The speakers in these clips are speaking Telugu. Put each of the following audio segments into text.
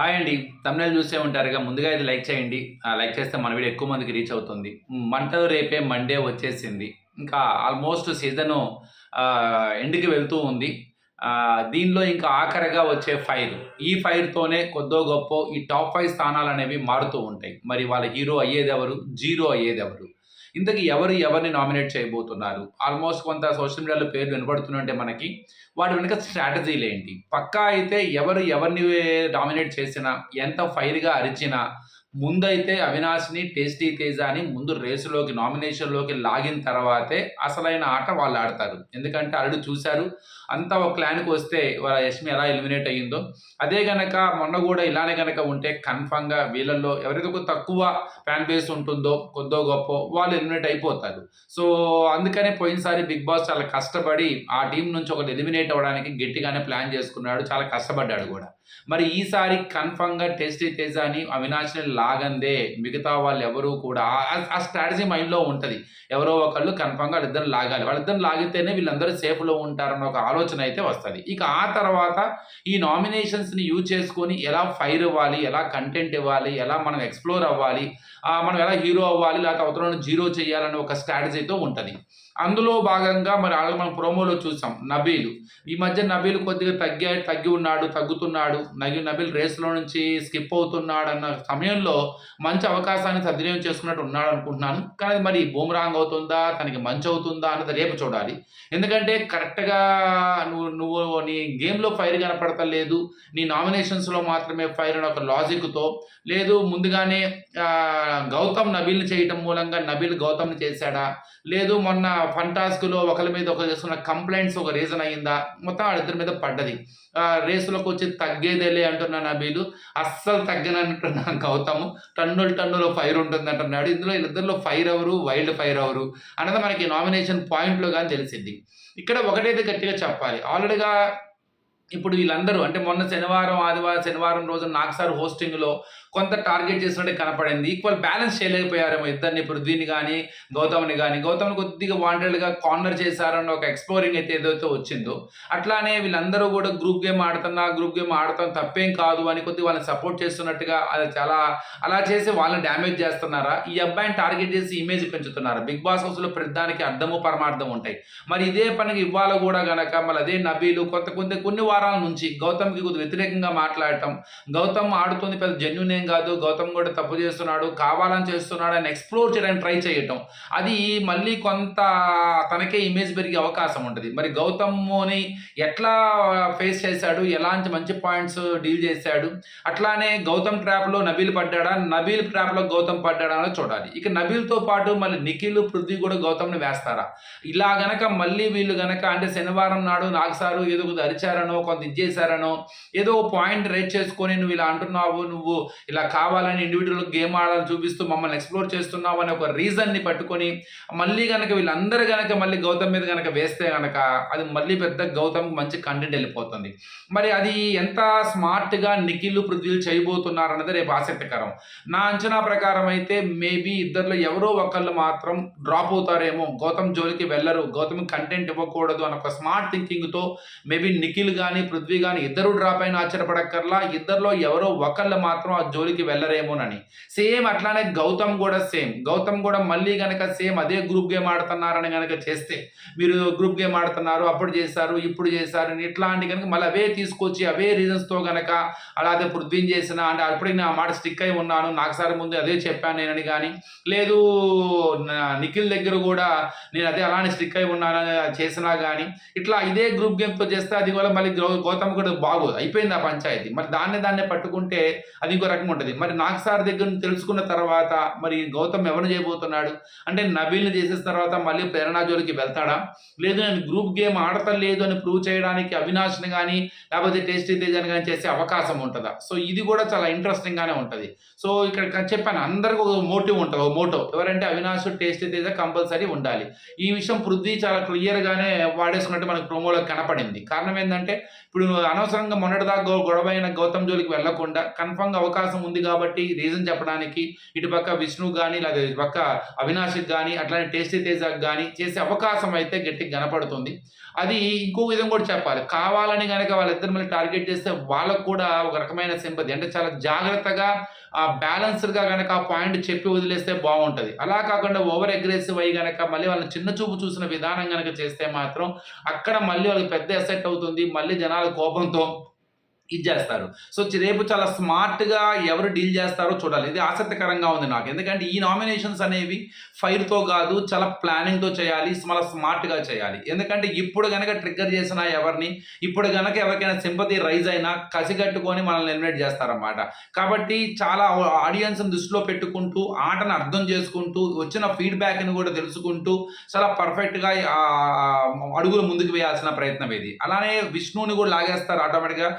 హాయ్ అండి. తమిళ చూసే ఉంటారుగా. ముందుగా ఇది లైక్ చేయండి. ఆ, లైక్ చేస్తే మన వీడియో ఎక్కువ మందికి రీచ్ అవుతుంది. మంటలు రేపే మండే వచ్చేసింది. ఇంకా ఆల్మోస్ట్ సీజను ఎండ్కి వెళ్తూ ఉంది. దీనిలో ఇంకా ఆఖరిగా వచ్చే ఫైర్ ఈ ఫైర్తోనే కొద్దో గొప్ప ఈ టాప్ ఫైవ్ స్థానాలు అనేవి మారుతూ ఉంటాయి. మరి వాళ్ళ హీరో అయ్యేది ఎవరు జీరో అయ్యేది ఎవరు ఇంతకీ ఎవరు ఎవరిని నామినేట్ చేయబోతున్నారు? ఆల్మోస్ట్ కొంత సోషల్ మీడియాలో పేర్లు వినబడుతుంటే మనకి వాటి వెనుక స్ట్రాటజీలు ఏంటి? పక్కా అయితే ఎవరు ఎవరిని డామినేట్ చేసినా ఎంత ఫైర్గా అరిచినా ముందైతే అవినాష్ని టేస్టీ తేజ అని ముందు రేసులోకి నామినేషన్లోకి లాగిన తర్వాతే అసలైన ఆట వాళ్ళు ఆడతారు. ఎందుకంటే అల్లుడు చూశారు అంతా ఒక క్లాన్కి వస్తే వాళ్ళ యశ్మి ఎలా ఎలిమినేట్ అయ్యిందో. అదే గనక మొన్న కూడా ఇలానే గనక ఉంటే కన్ఫామ్గా వీళ్ళల్లో ఎవరైతే తక్కువ ఫ్యాన్ బేస్ ఉంటుందో కొద్దో గొప్ప వాళ్ళు ఎలిమినేట్ అయిపోతారు. సో అందుకనే పోయినసారి బిగ్ బాస్ చాలా కష్టపడి ఆ టీం నుంచి ఒకటి ఎలిమినేట్ అవ్వడానికి గట్టిగానే ప్లాన్ చేసుకున్నాడు. చాలా కష్టపడ్డాడు కూడా. మరి ఈసారి కన్ఫామ్గా టేస్టీ తేజ అని అవినాష్ని లాగందే మిగతా వాళ్ళు ఎవరు కూడా. ఆ- స్ట్రాటజీ మైండ్లో ఉంటుంది. ఎవరో ఒకళ్ళు కన్ఫామ్గా వాళ్ళిద్దరు లాగాలి. వాళ్ళిద్దరు లాగితేనే వీళ్ళందరూ సేఫ్లో ఉంటారన్న ఒక ఆలోచన అయితే వస్తుంది. ఇక ఆ తర్వాత ఈ నామినేషన్స్ని యూజ్ చేసుకొని ఎలా ఫైర్ ఇవ్వాలి ఎలా కంటెంట్ ఇవ్వాలి ఎలా మనం ఎక్స్ప్లోర్ అవ్వాలి మనం ఎలా హీరో అవ్వాలి లేకపోతే అవతలను జీరో చేయాలని ఒక స్ట్రాటజీతో ఉంటుంది. అందులో భాగంగా మరి మనం ప్రోమోలో చూసాం నబీలు. ఈ మధ్య నబీల్ కొద్దిగా తగ్గా తగ్గి ఉన్నాడు తగ్గుతున్నాడు. నగి నబీల్ రేస్లో నుంచి స్కిప్ అవుతున్నాడు అన్న సమయంలో మంచి అవకాశాన్ని సద్వినియోగం చేసుకున్నట్టు ఉన్నాడు అనుకుంటున్నాను. కానీ మరి బూమరాంగ్ అవుతుందా? తనకి మంచి అవుతుందా అన్నది రేపు చూడాలి. ఎందుకంటే కరెక్ట్గా నువ్వు నువ్వు నీ గేమ్లో ఫైర్ కనపడతలేదు. నీ నామినేషన్స్లో మాత్రమే ఫైర్ అనే ఒక లాజిక్తో లేదు ముందుగానే గౌతమ్ నబీల్ని చేయటం మూలంగా నబీల్ గౌతమ్ని చేశాడా? లేదు మొన్న ఫంటాస్క్లో ఒకరి మీద ఒకరు చేసుకున్న కంప్లైంట్స్ ఒక రీజన్ అయ్యిందా? మొత్తం వాళ్ళిద్దరి మీద పడ్డది. ఆ, వచ్చి తగ్గేదేలే అంటున్నా నబీలు. అస్సలు తగ్గనంటున్నా గౌతమ్. టన్నులు టన్నుల ఫైర్ ఉంటుంది అంటున్నాడు. ఇందులో వీళ్ళిద్దరిలో ఫైర్ ఎవరు? వైల్డ్ ఫైర్ ఎవరు? అన్నది మనకి నామినేషన్ పాయింట్లో కానీ తెలిసింది. ఇక్కడ ఒకటైతే గట్టిగా చెప్పాలి. ఆల్రెడీగా ఇప్పుడు వీళ్ళందరూ అంటే మొన్న శనివారం ఆదివారం శనివారం రోజు నాకు సార్ హోస్టింగ్లో కొంత టార్గెట్ చేసినట్టు కనపడింది. ఈక్వల్ బ్యాలెన్స్ చేయలేకపోయారేమో ఇద్దరిని పృథ్వీని కానీ గౌతమ్ని కానీ గౌతమ్ని కొద్దిగా వాంటెడ్గా కార్నర్ చేశారన్న ఒక ఎక్స్ప్లోరింగ్ అయితే ఏదైతే వచ్చిందో అట్లానే వీళ్ళందరూ కూడా గ్రూప్ గేమ్ ఆడుతున్నా గ్రూప్ గేమ్ ఆడటం తప్పేం కాదు అని కొద్దిగా వాళ్ళని సపోర్ట్ చేస్తున్నట్టుగా అది చాలా అలా చేసి వాళ్ళని డ్యామేజ్ చేస్తున్నారా? ఈ అబ్బాయిని టార్గెట్ చేసి ఇమేజ్ పెంచుతున్నారా? బిగ్ బాస్ హౌస్లో ప్రతిదానికి అర్థము పరమార్థం ఉంటాయి. మరి ఇదే పనికి ఇవ్వాలి కూడా గనక మళ్ళీ అదే నబీలు కొత్త కొంత కొన్ని వారాల నుంచి గౌతమ్కి కొద్దిగా వ్యతిరేకంగా మాట్లాడటం. గౌతమ్ ఆడుతుంది పెద్ద జెన్యున్ ఏం కాదు. గౌతమ్ కూడా తప్పు చేస్తున్నాడు. కావాలని చేస్తున్నాడు అని ఎక్స్ప్లోర్ చేయడానికి ట్రై చేయటం. అది మళ్ళీ కొంత తనకే ఇమేజ్ పెరిగే అవకాశం ఉంటుంది. మరి గౌతమ్ని ఎట్లా ఫేస్ చేశాడు? ఎలాంటి మంచి పాయింట్స్ డీల్ చేశాడు? అట్లానే గౌతమ్ ట్రాప్లో నబీల్ పడ్డాడా? నబీల్ ట్రాప్లో గౌతమ్ పడ్డాడా అని చూడాలి. ఇక నబీల్తో పాటు మళ్ళీ నిఖిల్ పృథ్వీ కూడా గౌతమ్ని వేస్తారా? ఇలా గనక మళ్ళీ వీళ్ళు గనక అంటే శనివారం నాడు నాకు సారు ఏదో కొద్దిగా అరిచారనో కొంత ఇది చేశారనో ఏదో పాయింట్ రేట్ చేసుకొని నువ్వు ఇలా అంటున్నావు నువ్వు ఇలా కావాలని ఇండివిజువల్ గేమ్ ఆడాలని చూపిస్తూ మమ్మల్ని ఎక్స్ప్లోర్ చేస్తున్నావు అనే ఒక రీజన్ని పట్టుకొని మళ్ళీ కనుక వీళ్ళందరూ కనుక మళ్ళీ గౌతమ్ మీద కనుక వేస్తే కనుక అది మళ్ళీ పెద్ద గౌతమ్ మంచి కంటెంట్ వెళ్ళిపోతుంది. మరి అది ఎంత స్మార్ట్గా నిఖిల్ పృథ్వీలు చేయబోతున్నారు అన్నది రేపు ఆసక్తికరం. నా అంచనా ప్రకారం అయితే మేబీ ఇద్దరిలో ఎవరో ఒకళ్ళు మాత్రం డ్రాప్ అవుతారేమో గౌతమ్ జోలికి వెళ్ళరు గౌతమ్ కంటెంట్ ఇవ్వకూడదు అని ఒక స్మార్ట్ థింకింగ్తో మేబీ నిఖిల్ కానీ పృథ్వీ కానీ ఇద్దరు డ్రాప్ అయిన ఆశ్చర్యపడక్కర్లా. ఇద్దరిలో ఎవరో ఒకళ్ళు మాత్రం ఆ జోలికి వెళ్ళరేమోనని. సేమ్ అట్లానే గౌతమ్ కూడా సేమ్. గౌతమ్ కూడా మళ్ళీ గనక సేమ్ అదే గ్రూప్ గేమ్ ఆడుతున్నారని గనక చేస్తే మీరు గ్రూప్ గేమ్ ఆడుతున్నారు అప్పుడు చేశారు ఇప్పుడు చేశారు అని ఇట్లాంటి కనుక మళ్ళీ అవే తీసుకొచ్చి అవే రీజన్స్తో గనక అలాగే పృథ్వీని చేసిన అంటే అప్పుడే నా మాట స్టిక్ అయి ఉన్నాను నాకు సారి ముందు అదే చెప్పాను నేనని కానీ లేదు నిఖిల్ దగ్గర కూడా నేను అదే అలానే స్టిక్ అయి ఉన్నాను చేసినా కానీ ఇట్లా ఇదే గ్రూప్ గేమ్తో చేస్తే అది కూడా మళ్ళీ గౌ- గౌతమ్ కూడా బాగోదు అయిపోయింది ఆ పంచాయతీ. మరి దాన్ని దాన్నే పట్టుకుంటే అది ఇంకో రకం ఉంటుంది. మరి నాకు సార్ దగ్గర నుంచి తెలుసుకున్న తర్వాత మరి గౌతమ్ ఎవరిని చేయబోతున్నాడు? అంటే నబీల్ని చేసిన తర్వాత మళ్ళీ ప్రేరణా జోలికి వెళ్తాడా? లేదు నేను గ్రూప్ గేమ్ ఆడతలేదు అని ప్రూవ్ చేయడానికి అవినాష్ని కానీ లేకపోతే టేస్టీ అని కానీ చేసే అవకాశం ఉంటుందా? సో ఇది కూడా చాలా ఇంట్రెస్టింగ్గానే ఉంటుంది. సో ఇక్కడ చెప్పాను అందరికీ ఒక మోటివ్ ఉంటుంది ఒక మోటో ఎవరంటే అవినాష్ టేస్టీ తేజ కంపల్సరీ ఉండాలి. ఈ విషయం పృథ్వీ చాలా క్లియర్గానే వాడేసుకున్నట్టు మనకు ప్రోమోలో కనపడింది. కారణం ఏంటంటే ఇప్పుడు అనవసరంగా మొన్నటిదాకా గొ- గొడవ అయిన గౌతమ్ జోలికి వెళ్ళకుండా కన్ఫర్మ్ అవకాశం ఉంది కాబట్టి రీజన్ చెప్పడానికి ఇటుపక్క విష్ణు కానీ లేదా ఇటుపక్క అవినాష్కి కానీ అట్లానే టేస్టీ తేజాకి కానీ చేసే అవకాశం అయితే గట్టిగా కనపడుతుంది. అది ఇంకో విధంగా కూడా చెప్పాలి. కావాలని కనుక వాళ్ళిద్దరు మళ్ళీ టార్గెట్ చేస్తే వాళ్ళకు కూడా ఒక రకమైన సింపతి. అంటే చాలా జాగ్రత్తగా ఆ బ్యాలెన్స్డ్గా కనుక ఆ పాయింట్ చెప్పి వదిలేస్తే బాగుంటుంది. అలా కాకుండా ఓవర్ అగ్రెసివ్ అయ్యి కనుక మళ్ళీ వాళ్ళని చిన్న చూపు చూసిన విధానం కనుక చేస్తే మాత్రం అక్కడ మళ్ళీ వాళ్ళకి పెద్ద ఎసెట్ అవుతుంది. మళ్ళీ జనాల కోపంతో ఇది చేస్తారు. సో రేపు చాలా స్మార్ట్గా ఎవరు డీల్ చేస్తారో చూడాలి. ఇది ఆసక్తికరంగా ఉంది నాకు. ఎందుకంటే ఈ నామినేషన్స్ అనేవి ఫైర్తో కాదు చాలా ప్లానింగ్తో చేయాలి చాలా స్మార్ట్గా చేయాలి. ఎందుకంటే ఇప్పుడు కనుక ట్రిగ్గర్ చేసిన ఎవరిని ఇప్పుడు కనుక ఎవరికైనా సింపతి రైజ్ అయినా కసిగట్టుకొని మనల్ని ఎలిమినేట్ చేస్తారన్నమాట. కాబట్టి చాలా ఆడియన్స్ని దృష్టిలో పెట్టుకుంటూ ఆటను అర్థం చేసుకుంటూ వచ్చిన ఫీడ్బ్యాక్ని కూడా తెలుసుకుంటూ చాలా పర్ఫెక్ట్గా అడుగులు ముందుకు వేయాల్సిన ప్రయత్నం ఇది. అలానే విష్ణుని కూడా లాగేస్తారు ఆటోమేటిక్గా.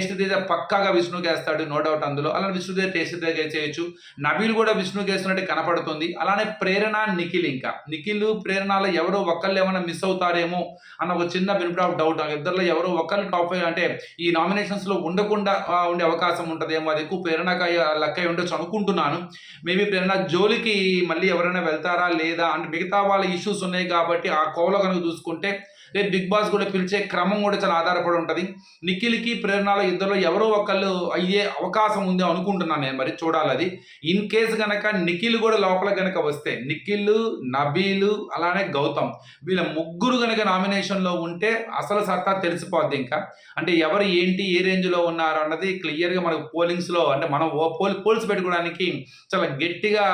టేస్ట్ దగ్గర పక్కాగా విష్ణుకి వేస్తాడు నో డౌట్ అందులో. అలానే విష్ణు దగ్గర టేస్ట్ దగ్గర చేయొచ్చు నబీల్ కూడా విష్ణుకి వేస్తున్నట్టు కనపడుతుంది. అలానే ప్రేరణ నిఖిల్ ఇంకా. నిఖిల్ ప్రేరణలో ఎవరో ఒకళ్ళు ఏమైనా మిస్ అవుతారేమో అన్న ఒక చిన్న బెనిఫిట్ ఆఫ్ డౌట్ ఇద్దరిలో ఎవరో ఒకళ్ళు టాప్ అంటే ఈ నామినేషన్స్లో ఉండకుండా ఉండే అవకాశం ఉంటుందేమో అది. ఎక్కువ ప్రేరణకు లెక్క అయి ఉండొచ్చు అనుకుంటున్నాను. మేబీ ప్రేరణ జోలికి మళ్ళీ ఎవరైనా వెళ్తారా లేదా? అంటే మిగతా వాళ్ళ ఇష్యూస్ ఉన్నాయి కాబట్టి ఆ కోవలో కనుక చూసుకుంటే రేపు బిగ్ బాస్ కూడా పిలిచే క్రమం కూడా చాలా ఆధారపడి ఉంటుంది. నిఖిల్కి ప్రేరణలో ఇద్దరు ఎవరో ఒకళ్ళు అయ్యే అవకాశం ఉంది అనుకుంటున్నాను నేను మరి చూడాలి అది. ఇన్ కేసు కనుక నిఖిల్ కూడా లోపల కనుక వస్తే నిఖిల్ నబీలు అలానే గౌతమ్ వీళ్ళ ముగ్గురు కనుక నామినేషన్లో ఉంటే అసలు సత్తా తెలిసిపోద్ది ఇంకా. అంటే ఎవరు ఏంటి ఏ రేంజ్లో ఉన్నారు అన్నది క్లియర్గా మనకు పోలింగ్స్లో అంటే మనం ఓ పోల్ పోల్స్ పెట్టుకోవడానికి చాలా గట్టిగా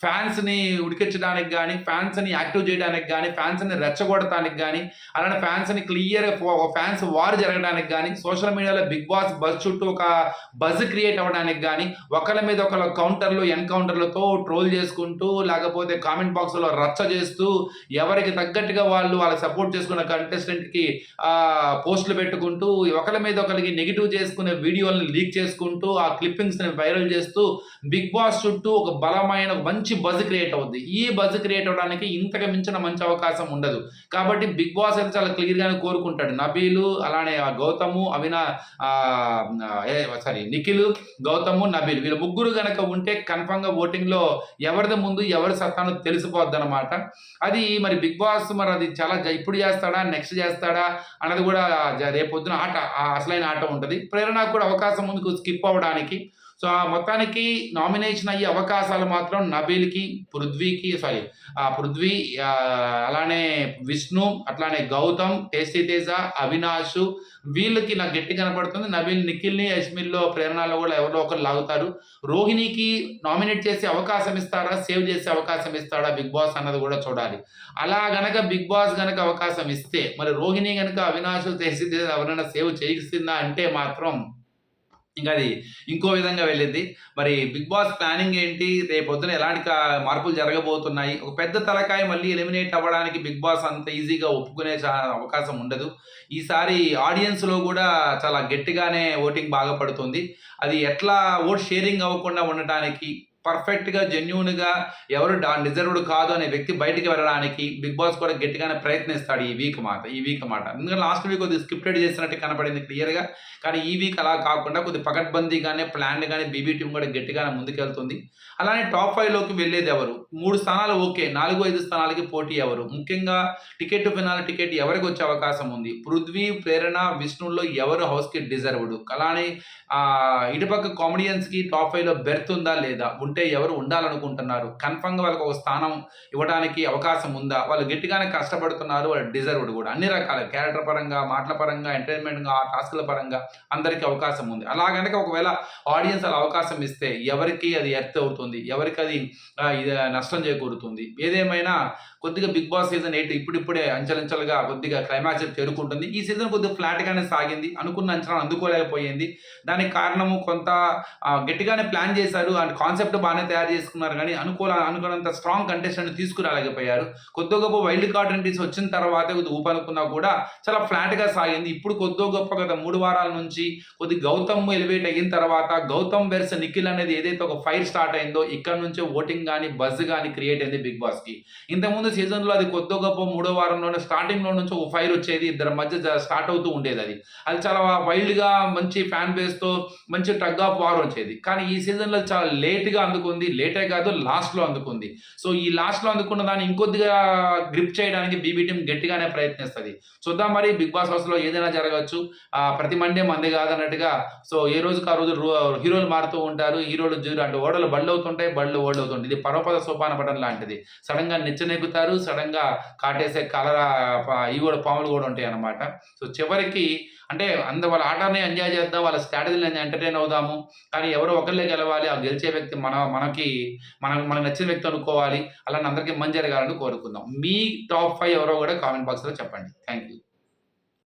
ఫ్యాన్స్ని ఉడికించడానికి కానీ ఫ్యాన్స్ని యాక్టివ్ చేయడానికి కానీ ఫ్యాన్స్ని రెచ్చగొడటానికి కానీ అలానే ఫ్యాన్స్ని క్లియర్ ఫ్యాన్స్ వార్ జరగడానికి కానీ సోషల్ మీడియాలో బిగ్ బాస్ బజ్ చుట్టూ ఒక బజ్ క్రియేట్ అవ్వడానికి కానీ ఒకళ్ళ మీద ఒకళ్ళ కౌంటర్లు ఎన్కౌంటర్లతో ట్రోల్ చేసుకుంటూ లేకపోతే కామెంట్ బాక్స్లో రచ్చ చేస్తూ ఎవరికి తగ్గట్టుగా వాళ్ళు వాళ్ళకి సపోర్ట్ చేసుకున్న కంటెస్టెంట్కి పోస్టులు పెట్టుకుంటూ ఒకళ్ళ మీద ఒకరికి నెగిటివ్ చేసుకునే వీడియోలను లీక్ చేసుకుంటూ ఆ క్లిప్పింగ్స్ని వైరల్ చేస్తూ బిగ్ బాస్ చుట్టూ ఒక బలమైన మంచి బజ్ క్రియేట్ అవుద్ది. ఈ బజ్ క్రియేట్ అవ్వడానికి ఇంతకు మించిన మంచి అవకాశం ఉండదు. కాబట్టి బిగ్ బాస్ అయితే చాలా క్లియర్గానే కోరుకుంటాడు. నబీలు అలానే గౌతము అవినా సారీ నిఖిల్ గౌతము నబీల్. వీళ్ళ ముగ్గురు కనుక ఉంటే కన్ఫామ్గా ఓటింగ్లో ఎవరిది ముందు ఎవరి సత్తాను తెలిసిపోద్ది అనమాట అది మరి బిగ్ బాస్ మరి అది చాలా ఇప్పుడు చేస్తాడా నెక్స్ట్ చేస్తాడా అన్నది కూడా రేపొద్దున ఆట అసలైన ఆట ఉంటుంది. ప్రేరణకు కూడా అవకాశం ముందుకు స్కిప్ అవ్వడానికి సో ఆ మొత్తానికి నామినేషన్ అయ్యే అవకాశాలు మాత్రం నబీల్కి పృథ్వీకి సారీ ఆ పృథ్వీ అలానే విష్ణు అట్లానే గౌతమ్ టేస్టీ తేజ అవినాష్ వీళ్ళకి నాకు గట్టి కనపడుతుంది. నబీల్ నిఖిల్ని యశ్మిల్లో ప్రేరణలో కూడా ఎవరో ఒకరు లాగుతారు. రోహిణికి నామినేట్ చేసే అవకాశం ఇస్తారా? సేవ్ చేసే అవకాశం ఇస్తాడా? బిగ్ బాస్ అన్నది కూడా చూడాలి. అలా గనక బిగ్ బాస్ గనక అవకాశం ఇస్తే మరి రోహిణి గనక అవినాష్ టేస్టీ తేజ ఎవరైనా సేవ్ చేయిస్తుందా అంటే మాత్రం ఇంకా అది ఇంకో విధంగా వెళ్ళింది. మరి బిగ్ బాస్ ప్లానింగ్ ఏంటి? రేపొద్దున ఎలాంటి మార్పులు జరగబోతున్నాయి? ఒక పెద్ద తలకాయ మళ్ళీ ఎలిమినేట్ అవ్వడానికి బిగ్ బాస్ అంత ఈజీగా ఒప్పుకునే అవకాశం ఉండదు. ఈసారి ఆడియన్స్లో కూడా చాలా గట్టిగానే ఓటింగ్ బాగా పడుతుంది. అది ఎట్లా ఓట్ షేరింగ్ అవ్వకుండా ఉండటానికి పర్ఫెక్ట్గా జెన్యున్గా ఎవరు డిజర్వ్డ్ కాదు అనే వ్యక్తి బయటికి వెళ్ళడానికి బిగ్ బాస్ కూడా గట్టిగానే ప్రయత్నిస్తాడు ఈ వీక్ మాట ఈ వీక్ మాట. ఎందుకంటే లాస్ట్ వీక్ కొద్దిగా స్క్రిప్టెడ్ చేసినట్టు కనపడింది క్లియర్గా కానీ ఈ వీక్ అలా కాకుండా కొద్ది పకడ్బందీగానే ప్లాన్ కానీ బీబీ టీం కూడా గట్టిగానే ముందుకెళ్తుంది. అలానే టాప్ ఫైవ్లోకి వెళ్ళేది ఎవరు? మూడు స్థానాలు ఓకే నాలుగు ఐదు స్థానాలకి పోటీ ఎవరు? ముఖ్యంగా టికెట్ ఫినాల టికెట్ ఎవరికి వచ్చే అవకాశం ఉంది? పృథ్వీ ప్రేరణ విష్ణుల్లో ఎవరు హౌస్కి డిజర్వ్డ్ అలానే ఇటుపక్క కామెడియన్స్కి టాప్ ఫైవ్లో బెర్త్ ఉందా లేదా? ఉంటే ఎవరు ఉండాలనుకుంటున్నారు? కన్ఫర్మ్గా వాళ్ళకి ఒక స్థానం ఇవ్వడానికి అవకాశం ఉందా? వాళ్ళు గట్టిగానే కష్టపడుతున్నారు వాళ్ళు డిజర్వ్డ్ కూడా. అన్ని రకాల క్యారెక్టర్ పరంగా మాటల పరంగా ఎంటర్టైన్మెంట్గా టాస్క్ల పరంగా అందరికీ అవకాశం ఉంది. అలా కనుక ఒకవేళ ఆడియన్స్ అలా అవకాశం ఇస్తే ఎవరికి అది ఎర్త్ అవుతుంది? ఎవరికి అది ఇది నష్టం చేకూరుతుంది? ఏదేమైనా కొద్దిగా బిగ్ బాస్ సీజన్ ఎయిట్ ఇప్పుడిప్పుడే అంచలంచలుగా కొద్దిగా క్లైమాక్స్ చేరుకుంటుంది ఈ సీజన్ కొద్దిగా ఫ్లాట్గానే సాగింది. అనుకున్న అంచనా అందుకోలేకపోయింది. దానికి కారణము కొంత గట్టిగానే ప్లాన్ చేశారు. అండ్ కాన్సెప్ట్ బాగానే తయారు చేసుకున్నారు. కానీ అనుకూల అనుకున్నంత స్ట్రాంగ్ కంటెస్టెంట్ తీసుకురాలేకపోయారు. కొద్ది గొప్ప వైల్డ్ కార్డ్ ఎంట్రీస్ వచ్చిన తర్వాత కొద్ది ఊపనుకున్నా కూడా చాలా ఫ్లాట్గా సాగింది. ఇప్పుడు కొద్దో గొప్ప గత మూడు వారాల నుంచి కొద్ది గౌతమ్ ఎలివేట్ అయిన తర్వాత గౌతమ్ వెర్స్ నిఖిల్ అనేది ఏదైతే ఒక ఫైర్ స్టార్ట్ అయిందో ఇక్కడ నుంచే ఓటింగ్ కానీ బజ్ కానీ క్రియేట్ అయింది బిగ్ బాస్కి ఇంతకుముందు సీజన్లో అది కొద్దో గొప్ప మూడో వారంలోనే స్టార్టింగ్లో నుంచి ఒక ఫైర్ వచ్చేది ఇద్దరి మధ్య స్టార్ట్ అవుతూ ఉండేది అది. అది చాలా వైల్డ్గా మంచి ఫ్యాన్ బేస్తో మంచి టగ్ ఆఫ్ వార్ వచ్చేది. కానీ ఈ సీజన్లో చాలా లేట్గా అందుకుంది లేటే కాదు లాస్ట్లో అందుకుంది. సో ఈ లాస్ట్లో అందుకున్న దాన్ని ఇంకొద్దిగా గ్రిప్ చేయడానికి బీబీ టీం గట్టిగానే ప్రయత్నిస్తుంది. చూద్దాం మరి బిగ్ బాస్ హౌస్లో ఏదైనా జరగవచ్చు. ప్రతి మండే మంది కాదన్నట్టుగా సో ఏ రోజుకు ఆ రోజు హీరోలు మారుతూ ఉంటారు. హీరోలు జీరో అంటే ఓడలు బళ్ళు అవుతుంటాయి బళ్ళు ఓడలు అవుతుంటాయి. ఇది పరోపద సోపాన పటం లాంటిది. సడన్గా నిచ్చనెక్కుతారు సడన్గా కాటేసే కలరా ఇవి కూడా పాములు కూడా ఉంటాయి అన్నమాట. సో చివరికి అంటే అంద వాళ్ళ ఆటని ఎంజాయ్ చేద్దాం వాళ్ళ స్ట్రాటజీని ఎంటర్టైన్ అవుదాము. కానీ ఎవరో ఒకళ్ళే గెలవాలి ఆ గెలిచే వ్యక్తి మన మనకి మనకు మనకు నచ్చిన వ్యక్తి అనుకోవాలి. అలానే అందరికీ మంచి జరగాలని కోరుకుందాం. మీ టాప్ ఫైవ్ ఎవరో కూడా కామెంట్ బాక్స్లో చెప్పండి. Thank you